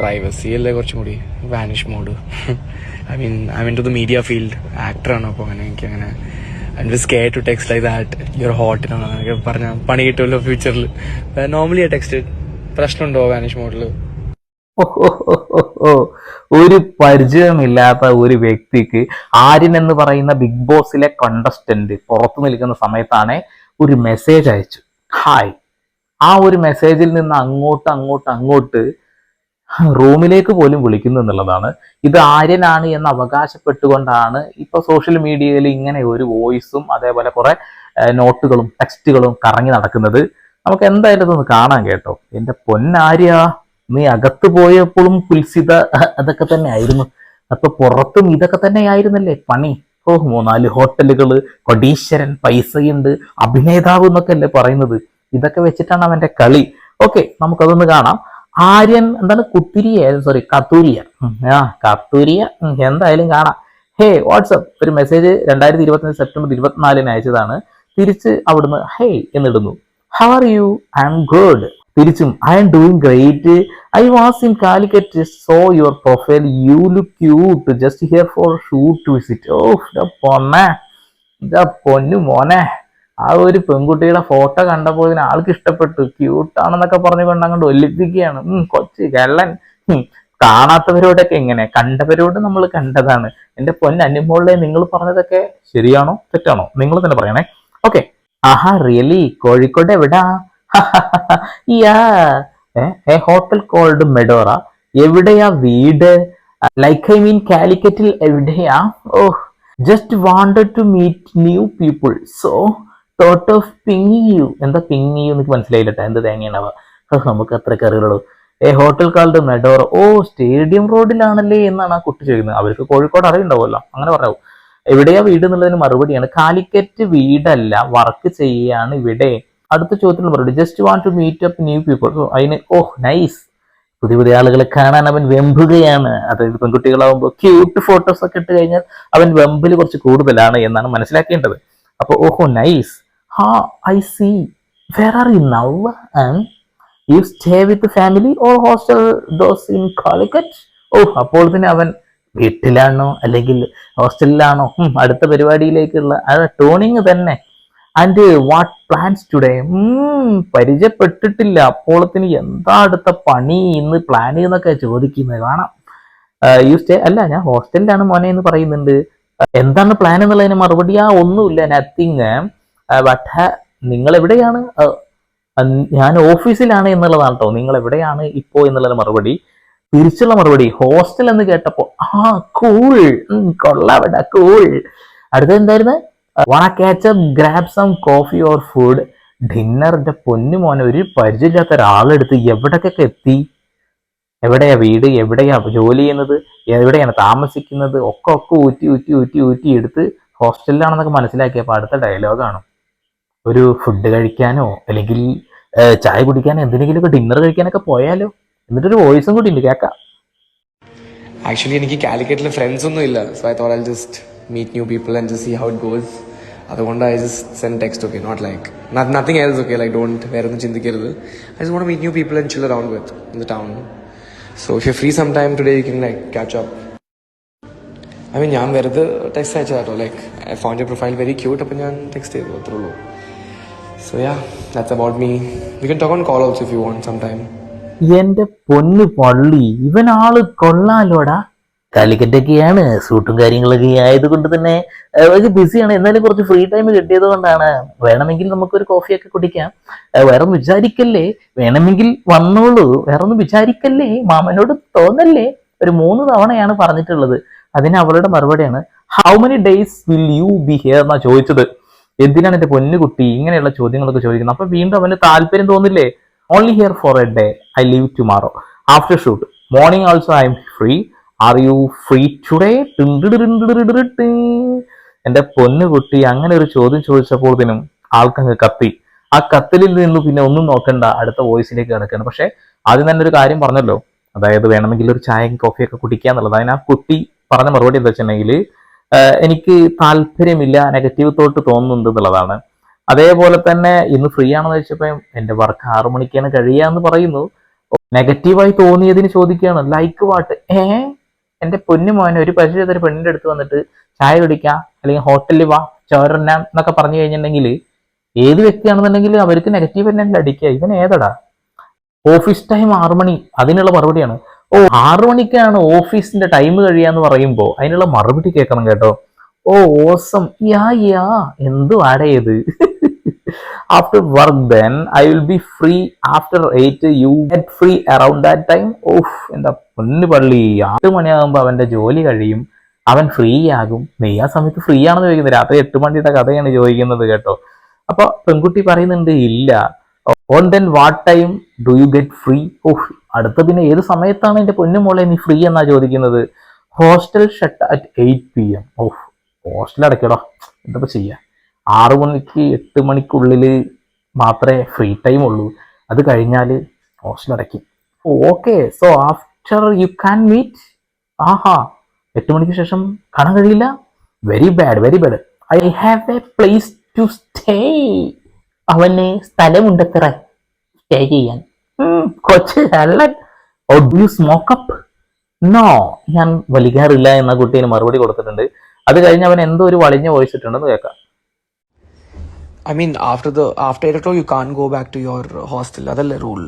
Privacy അല്ലേ കുറച്ചും കൂടി vanish mode I mean I mean to the media field ആക്ടറാണ് അപ്പോൾ അങ്ങനെ എനിക്ക് അങ്ങനെ I was care to text like that your hot അങ്ങനെയൊക്കെ പറഞ്ഞ പണി കിട്ടുമല്ലോ ഫ്യൂച്ചറിൽ നോർമലി ആ ടെക്സ്റ്റ് പ്രശ്നമുണ്ടോ വാനിഷ് മോഡിൽ. ഒരു പരിചയമില്ലാത്ത ഒരു വ്യക്തിക്ക് ആര്യൻ എന്ന് പറയുന്ന ബിഗ് ബോസിലെ കണ്ടസ്റ്റന്റ് പുറത്തു നിൽക്കുന്ന സമയത്താണ് ഒരു മെസ്സേജ് അയച്ചു. ഹായ് ആ ഒരു മെസ്സേജിൽ നിന്ന് അങ്ങോട്ട് അങ്ങോട്ട് അങ്ങോട്ട് റൂമിലേക്ക് പോലും വിളിക്കുന്നു എന്നുള്ളതാണ്. ഇത് ആര്യനാണ് എന്ന് അവകാശപ്പെട്ടുകൊണ്ടാണ് ഇപ്പൊ സോഷ്യൽ മീഡിയയിൽ ഇങ്ങനെ ഒരു വോയിസും അതേപോലെ കുറെ നോട്ടുകളും ടെക്സ്റ്റുകളും കറങ്ങി നടക്കുന്നത്. നമുക്ക് എന്തായാലും ഇതൊന്ന് കാണാൻ കേട്ടോ. എന്റെ പൊന്നാര്യ നീ അകത്ത് പോയപ്പോഴും പുൽസിത അതൊക്കെ തന്നെ ആയിരുന്നു അപ്പൊ പുറത്തും ഇതൊക്കെ തന്നെ ആയിരുന്നല്ലേ പണി? ഓ മൂന്നാൽ ഹോട്ടലുകൾ കൊടീശ്വരൻ പൈസയുണ്ട് അഭിനേതാവ് എന്നൊക്കെ അല്ലേ പറയുന്നത്. ഇതൊക്കെ വെച്ചിട്ടാണ് അവന്റെ കളി. ഓക്കെ നമുക്കതൊന്ന് കാണാം. ആര്യൻ എന്താണ്? കുത്തിരിയ സോറി കത്തൂരിയ ആ കത്തൂരിയ എന്തായാലും കാണാം. ഹേ വാട്സപ്പ് ഒരു മെസ്സേജ് രണ്ടായിരത്തി ഇരുപത്തഞ്ച് സെപ്റ്റംബർ ഇരുപത്തിനാലിന് അയച്ചതാണ്. തിരിച്ച് അവിടുന്ന് hey എന്നിടുന്നു. How are you I'm good തിരിച്ചും I'm doing great I was in Calicut so your profile you look cute just here for shoot visit ഓ പൊന്നെ. പൊന്നു മോനെ. ആ ഒരു പെൺകുട്ടിയുടെ ഫോട്ടോ കണ്ടപ്പോൾ ഇതിന് ആൾക്ക് ഇഷ്ടപ്പെട്ടു. ക്യൂട്ടാണെന്നൊക്കെ പറഞ്ഞുകൊണ്ട് അങ്ങോട്ട് ഒലിപ്പിക്കുകയാണ് കൊച്ചു കള്ളൻ. കാണാത്തവരോടൊക്കെ എങ്ങനെ കണ്ടവരോട് നമ്മൾ കണ്ടതാണ്. എന്റെ പൊന്ന അനിമോളിലെ നിങ്ങൾ പറഞ്ഞതൊക്കെ ശരിയാണോ? തെറ്റാണോ? നിങ്ങൾ തന്നെ പറയണേ. ഓക്കെ. ആഹാ റിയലി? കോഴിക്കോട് എവിടാ? യാ ഏ ഹോട്ടൽ കോൾഡ് മെഡോറ എവിടെയാ വീട്? ലൈക്ക് ഐ മീൻ കാലിക്കറ്റിൽ എവിടെയാ? ഓ just wanted to meet new people so thought of ping you എന്താ പിങ്ങി യു എനിക്ക് മനസ്സിലായില്ലട്ടോ. എന്ത് തേങ്ങയാണവ. നമുക്ക് അത്രയൊക്കെ അറിയുള്ളൂ a hotel called Medor oh stadium റോഡിലാണല്ലേ എന്നാണ് ആ കുട്ടി ചോദിക്കുന്നത്. അവർക്ക് കോഴിക്കോട് അറിയുണ്ടാവുമല്ലോ അങ്ങനെ പറയാവും എവിടെയാ വീട് എന്നുള്ളതിന് മറുപടിയാണ്. കാലിക്കറ്റ് വീടല്ല. വർക്ക് ചെയ്യാണ് ഇവിടെ. അടുത്ത ചോദ്യത്തിന് മറുപടി. Just want to meet up new people so അതിന് ഓഹ് നൈസ് പുതിയ പുതിയ ആളുകളെ കാണാൻ അവൻ വെമ്പുകയാണ്. അതായത് പെൺകുട്ടികളാവുമ്പോൾ ക്യൂട്ട് ഫോട്ടോസ് ഒക്കെ ഇട്ട് കഴിഞ്ഞാൽ അവൻ വെമ്പിൽ കുറച്ച് കൂടുതലാണ് എന്നാണ് മനസ്സിലാക്കേണ്ടത്. അപ്പോൾ ഓഹോ നൈസ് ഹാ I see where are you now you stay with family or hostel those in Calicut ഓ അപ്പോൾ പിന്നെ അവൻ വീട്ടിലാണോ? അല്ലെങ്കിൽ ഹോസ്റ്റലിലാണോ അടുത്ത പരിപാടിയിലേക്കുള്ള അത് ടോണിങ് തന്നെ. ആൻഡ് വാട്ട് പ്ലാൻസ് ടുഡേ പരിചയപ്പെട്ടിട്ടില്ല. അപ്പോളത്തിന് എന്താ അടുത്ത പണി ഇന്ന് പ്ലാൻ ചെയ്യുന്നൊക്കെ ചോദിക്കുന്നത് കാണാം. യു സ്റ്റേ അല്ല ഞാൻ ഹോസ്റ്റലിലാണ് മോനെ എന്ന് പറയുന്നുണ്ട്. എന്താണ് പ്ലാൻ എന്നുള്ളതിന് മറുപടി ആ ഒന്നുമില്ല നത്തിങ് ബട്ട് നിങ്ങൾ എവിടെയാണ് ഞാൻ ഓഫീസിലാണ് എന്നുള്ളതാണ് കേട്ടോ നിങ്ങൾ എവിടെയാണ് ഇപ്പോ എന്നുള്ള മറുപടി. തിരിച്ചുള്ള മറുപടി ഹോസ്റ്റൽ എന്ന് കേട്ടപ്പോൾ ആ കൂൾ കൊള്ളാവിട കൂൾ അടുത്തത് എന്തായിരുന്നു? Wanna catch up grab some coffee or food ഡിന്നറിന്റെ പൊന്നു മോനെ ഒരു പരിചയമില്ലാത്ത ഒരാളെടുത്ത് എവിടേക്കൊക്കെ എത്തി? എവിടെയാ വീട്? എവിടെയാ ജോലി ചെയ്യുന്നത്? എവിടെയാണ് താമസിക്കുന്നത്? ഒക്കെ ഒക്കെ ഊറ്റി ഊറ്റി ഊറ്റി ഊറ്റി എടുത്ത് ഹോസ്റ്റലിലാണെന്നൊക്കെ മനസ്സിലാക്കിയപ്പോൾ അടുത്ത ഡയലോഗാണ്. ഒരു ഫുഡ് കഴിക്കാനോ അല്ലെങ്കിൽ ചായ കുടിക്കാനോ എന്തിനെങ്കിലുമൊക്കെ ഡിന്നർ കഴിക്കാനൊക്കെ പോയാലോ? എന്നിട്ടൊരു വോയിസും കൂടി ഉണ്ട് കേൾക്കാം ആക്ച്വലി എനിക്ക് കാലിക്കറ്റിൽ ഫ്രണ്ട്സ് ഒന്നും ഇല്ല. So I thought I just meet new people and just see how it goes അതുകൊണ്ട് I just send text okay not like nothing else okay like don't വേറെ ഒന്നും ചിന്തിക്കരുത്. I just want meet new people and chill around with in the town so if you free some time today you can like catch up I mean ഞാൻ വെറുതെ text അയച്ചതാട്ടോ. Like I found you profile very cute അപ്പം ഞാൻ text ചെയ്തു അത്രേ ഉള്ളൂ. So yeah that's about me we can talk on call also if you want some time എന്റെ പൊന്ന് പള്ളി ഇവനാൾ കൊള്ളാലോടാ. കാലിക്കറ്റൊക്കെയാണ് സൂട്ടും കാര്യങ്ങളൊക്കെ ആയതുകൊണ്ട് തന്നെ അവർക്ക് ബിസിയാണ് എന്നാലും കുറച്ച് ഫ്രീ ടൈം കിട്ടിയത് കൊണ്ടാണ്. വേണമെങ്കിൽ നമുക്കൊരു കോഫിയൊക്കെ കുടിക്കാം. വേറെ വിചാരിക്കല്ലേ? വേണമെങ്കിൽ വന്നോളൂ. വേറെ ഒന്നും വിചാരിക്കല്ലേ? മാമനോട് തോന്നല്ലേ? ഒരു മൂന്ന് തവണയാണ് പറഞ്ഞിട്ടുള്ളത്. അതിന് അവളുടെ മറുപടിയാണ് how many days will you be here എന്നാ ചോദിച്ചത്. എന്തിനാണ് എന്റെ പൊന്നുകുട്ടി ഇങ്ങനെയുള്ള ചോദ്യങ്ങളൊക്കെ ചോദിക്കുന്നത്? അപ്പൊ വീണ്ടും അവന് താല്പര്യം തോന്നില്ലേ? Only here for a day I leave tomorrow after shoot morning also I'm free are you free today എന്റെ പൊന്നുകുട്ടി അങ്ങനെ ഒരു ചോദ്യം ചോദിച്ചപ്പോൾ ചോദിച്ചപ്പോഴത്തേനും ആൾക്കങ്ങ് കത്തി. ആ കത്തിലിൽ നിന്ന് പിന്നെ ഒന്നും നോക്കണ്ട. അടുത്ത വോയിസിലേക്ക് കിടക്കണം പക്ഷെ ആദ്യം തന്നെ ഒരു കാര്യം പറഞ്ഞല്ലോ. അതായത് വേണമെങ്കിൽ ഒരു ചായയും കോഫിയൊക്കെ കുടിക്കുക എന്നുള്ളത് അതിന് ആ കുട്ടി പറഞ്ഞ മറുപടി എന്താ വെച്ചിട്ടുണ്ടെങ്കിൽ എനിക്ക് താല്പര്യമില്ല നെഗറ്റീവ് തോട്ട് തോന്നുന്നുണ്ട് എന്നുള്ളതാണ്. അതേപോലെ തന്നെ ഇന്ന് ഫ്രീ ആണെന്ന് വെച്ചപ്പോൾ എന്റെ വർക്ക് ആറു മണിക്കാണ് കഴിയുക എന്ന് പറയുന്നു. നെഗറ്റീവായി തോന്നിയതിന് ചോദിക്കുകയാണ് ലൈക്ക് വാട്ട് ഏ എന്റെ പൊന്നു മോനെ ഒരു പരിചയത്തെ ഒരു പെണ്ണിന്റെ അടുത്ത് വന്നിട്ട് ചായ കുടിക്കാം അല്ലെങ്കിൽ ഹോട്ടലിൽ വാ ചോരന്നാം എന്നൊക്കെ പറഞ്ഞു കഴിഞ്ഞിട്ടുണ്ടെങ്കിൽ ഏത് വ്യക്തിയാണെന്നുണ്ടെങ്കിൽ അവർക്ക് നെഗറ്റീവ് തന്നെ അടിക്കുക. ഇവൻ ഏതടാ? ഓഫീസ് ടൈം ആറു മണി അതിനുള്ള മറുപടിയാണ്. ഓ ആറു മണിക്കാണ് ഓഫീസിന്റെ ടൈം കഴിയാന്ന് പറയുമ്പോൾ അതിനുള്ള മറുപടി കേൾക്കണം കേട്ടോ. Oh awesome yeah yeah. എന്തു ആടേത് after work then I will be free after eight you get free around that time of എന്താ പൊന്നു പള്ളി. ആറ് മണിയാകുമ്പോൾ അവന്റെ ജോലി കഴിയും. അവൻ ഫ്രീ ആകും. നീ ആ സമയത്ത് ഫ്രീ ആണെന്ന് ചോദിക്കുന്നത്. രാത്രി എട്ട് മണിയുടെ കഥയാണ് ചോദിക്കുന്നത് കേട്ടോ. അപ്പൊ പെൺകുട്ടി പറയുന്നുണ്ട് ഇല്ല. On then what time do you get free oh അടുത്ത പിന്നെ ഏത് സമയത്താണ് എന്റെ പൊന്നു മോളെ നീ ഫ്രീ എന്നാ ചോദിക്കുന്നത്? Hostel shut at eight P M of hostel അടയ്ക്കടോ. എന്താ ചെയ്യുക ആറു മണിക്ക് എട്ട് മണിക്കുള്ളിൽ മാത്രമേ ഫ്രീ ടൈം ഉള്ളൂ. അത് കഴിഞ്ഞാൽ ഹോസ്റ്റൽ അടയ്ക്കും. Okay so after you can meet ആഹാ എട്ട് മണിക്ക് ശേഷം കാണാൻ കഴിയില്ല? Very bad very bad I have a place to stay അവന് സ്ഥലമുണ്ടത്ര. സ്റ്റേ ചെയ്യാൻ. കൊച്ചു കള്ളൻ ഓ do you smoke up no ഞാൻ വലിക്കാറില്ല എന്ന കുട്ടീന് മറുപടി കൊടുത്തിട്ടുണ്ട് അത് കഴിഞ്ഞ് അവൻ എന്തോ ഒരു വളിഞ്ഞ വോയിസ് ഇട്ടുണ്ടെന്ന് കേൾക്കാം I mean, after the after eight o'clock, you can't go back to your hostel. That's the rule.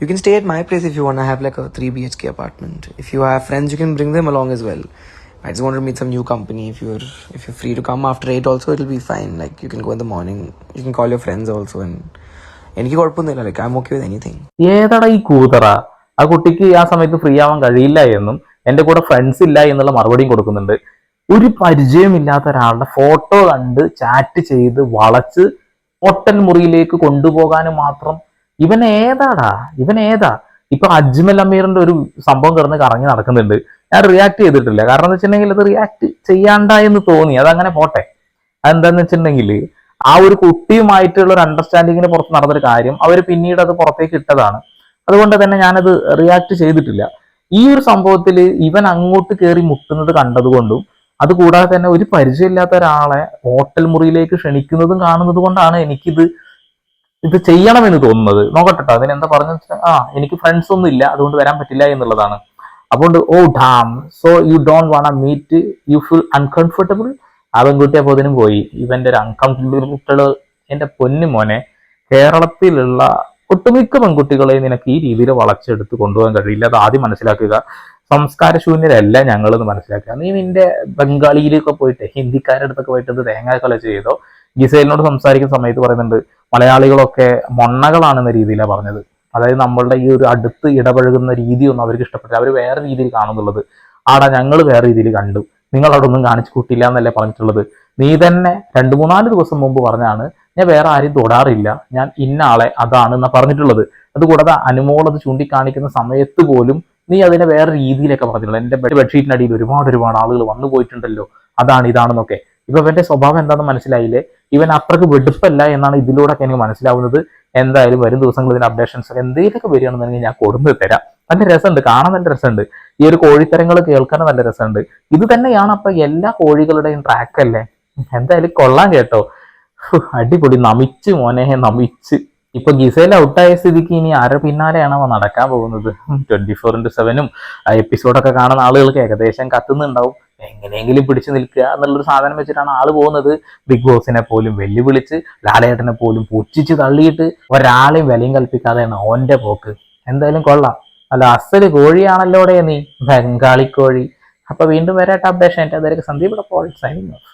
You can stay at my place if you wanna have like a three BHK apartment. If you have friends, you can bring them along as well. I just want to meet some new company. If you're if you're free to come after eight, also it'll be fine. Like you can go in the morning. You can call your friends also. എനിക്ക് കുഴപ്പമൊന്നുമില്ല. Like I ഈ കൂതറ? ആ കുട്ടിക്ക് ആ സമയത്ത് free ആവാൻ കഴിയില്ല എന്നും എന്റെ കൂടെ ഫ്രണ്ട്സ് ഇല്ല എന്നുള്ള മറുപടിയും കൊടുക്കുന്നുണ്ട്. ഒരു പരിചയമില്ലാത്ത ഒരാളുടെ ഫോട്ടോ കണ്ട് ചാറ്റ് ചെയ്ത് വളച്ച് ഹോട്ടൽ മുറിയിലേക്ക് കൊണ്ടുപോകാനും മാത്രം ഇവൻ ഏതാടാ? ഇവൻ ഏതാ? ഇപ്പൊ അജ്മൽ അമീറിന്റെ ഒരു സംഭവം കിടന്ന് കറങ്ങി നടക്കുന്നുണ്ട്. ഞാൻ റിയാക്ട് ചെയ്തിട്ടില്ല. കാരണം എന്ന് വെച്ചിട്ടുണ്ടെങ്കിൽ അത് റിയാക്ട് ചെയ്യാണ്ട എന്ന് തോന്നി. അതങ്ങനെ പോട്ടെ. അതെന്താന്ന് വെച്ചിട്ടുണ്ടെങ്കിൽ ആ ഒരു കുട്ടിയുമായിട്ടുള്ള ഒരു അണ്ടർസ്റ്റാൻഡിങ്ങിന് പുറത്ത് നടന്നൊരു കാര്യം അവർ പിന്നീട് അത് പുറത്തേക്ക് ഇട്ടതാണ്. അതുകൊണ്ട് തന്നെ ഞാനത് റിയാക്ട് ചെയ്തിട്ടില്ല. ഈ ഒരു സംഭവത്തിൽ ഇവൻ അങ്ങോട്ട് കയറി മുട്ടുന്നത് കണ്ടതുകൊണ്ടും അതുകൂടാതെ തന്നെ ഒരു പരിചയമില്ലാത്ത ഒരാളെ ഹോട്ടൽ മുറിയിലേക്ക് ക്ഷണിക്കുന്നതും കാണുന്നത് കൊണ്ടാണ് എനിക്കിത് ഇത് ചെയ്യണമെന്ന് തോന്നുന്നത്. നോക്കട്ടെ അതിന് എന്താ പറഞ്ഞു ആ എനിക്ക് ഫ്രണ്ട്സ് ഒന്നും ഇല്ല അതുകൊണ്ട് വരാൻ പറ്റില്ല എന്നുള്ളതാണ്. അതുകൊണ്ട് ഓ damn so you don't want meet you feel uncomfortable ആ പെൺകുട്ടി അപ്പോൾ പോയി. ഇവന്റെ ഒരു അൺകംഫർട്ടബിൾ എന്റെ പൊന്നു മോനെ കേരളത്തിലുള്ള ഒട്ടുമിക്ക പെൺകുട്ടികളെ നിനക്ക് ഈ രീതിയിൽ വളച്ചെടുത്ത് കൊണ്ടുപോകാൻ കഴിയില്ല. അത് ആദ്യം മനസ്സിലാക്കുക. സംസ്കാരശൂന്യരല്ല ഞങ്ങൾ എന്ന് മനസ്സിലാക്കുക. നീ നിന്റെ ബംഗാളിയിലൊക്കെ പോയിട്ട് ഹിന്ദിക്കാരുടെ അടുത്തൊക്കെ പോയിട്ട് ഇത് തേങ്ങ കൊല ചെയ്തോ? ഗിസൈലിനോട് സംസാരിക്കുന്ന സമയത്ത് പറയുന്നുണ്ട് മലയാളികളൊക്കെ മൊണ്ണകളാണെന്ന രീതിയിലാണ് പറഞ്ഞത്. അതായത് നമ്മളുടെ ഈ ഒരു അടുത്ത് ഇടപഴകുന്ന രീതിയൊന്നും അവർക്ക് ഇഷ്ടപ്പെട്ടില്ല. അവർ വേറെ രീതിയിൽ കാണുന്നുള്ളത്. ആടാ ഞങ്ങൾ വേറെ രീതിയിൽ കണ്ടു. നിങ്ങൾ അവിടെ ഒന്നും കാണിച്ചു കൂട്ടില്ല എന്നല്ലേ പറഞ്ഞിട്ടുള്ളത്. നീ തന്നെ രണ്ട് മൂന്നാൽ ദിവസം മുമ്പ് പറഞ്ഞാണ് ഞാൻ വേറെ ആരും തൊടാറില്ല. ഞാൻ ഇന്ന ആളെ അതാണ് എന്നാ പറഞ്ഞിട്ടുള്ളത്. അതുകൂടാതെ അനുമോൾ അത് ചൂണ്ടിക്കാണിക്കുന്ന സമയത്ത് പോലും നീ അതിനെ വേറെ രീതിയിലൊക്കെ പറഞ്ഞിട്ടുള്ളത്. ബെഡ് ബെഡ്ഷീറ്റിനടിയിൽ ഒരുപാട് ഒരുപാട് ആളുകൾ വന്നു പോയിട്ടുണ്ടല്ലോ. അതാണ് ഇതാണെന്നൊക്കെ. ഇപ്പൊ ഇവന്റെ സ്വഭാവം എന്താണെന്ന് മനസ്സിലായില്ലേ? ഇവൻ അത്രയ്ക്ക് വെടുപ്പല്ല എന്നാണ് ഇതിലൂടെ എനിക്ക് മനസ്സിലാവുന്നത്. എന്തായാലും വരും ദിവസങ്ങളിൽ ഇതിന് അപ്ഡേഷൻസ് എന്തെങ്കിലുമൊക്കെ വരികയാണെന്നുണ്ടെങ്കിൽ ഞാൻ കൊടുത്തു തരാം. നല്ല രസമുണ്ട് കാണാൻ നല്ല രസമുണ്ട്. ഈ ഒരു കോഴിത്തരങ്ങൾ കേൾക്കാൻ നല്ല രസമുണ്ട്. ഇത് തന്നെയാണ് അപ്പൊ എല്ലാ കോഴികളുടെയും ട്രാക്ക് അല്ലേ? എന്തായാലും കൊള്ളാൻ കേട്ടോ. അടിപൊളി. നമിച്ച് മോനെ നമിച്ച്. ഇപ്പൊ ഗിസേൽ ഔട്ടായ സ്ഥിതിക്ക് ഇനി ആരെ പിന്നാലെയാണ് അവ നടക്കാൻ പോകുന്നത്? ട്വന്റി ഫോർ ഇന്റു സെവനും എപ്പിസോഡൊക്കെ കാണുന്ന ആളുകൾക്ക് ഏകദേശം കത്തുന്നുണ്ടാവും. എങ്ങനെയെങ്കിലും പിടിച്ചു നിൽക്കുക എന്നുള്ളൊരു സാധനം വെച്ചിട്ടാണ് ആൾ പോകുന്നത്. ബിഗ് ബോസിനെ പോലും വെല്ലുവിളിച്ച് ലാലേട്ടനെ പോലും പുച്ഛിച്ച് തള്ളിയിട്ട് ഒരാളെയും വിലയും കൽപ്പിക്കാതെയാണ് ഓന്റെ പോക്ക്. എന്തായാലും കൊള്ളാം. അല്ല അസൽ കോഴിയാണല്ലോടെ നീ? ബംഗാളി കോഴി അപ്പൊ വീണ്ടും വരാട്ടെ അപ്ഡേഷൻ എന്റെ അതായത് സന്ദീപ് സൈനിങ് ഓഫ്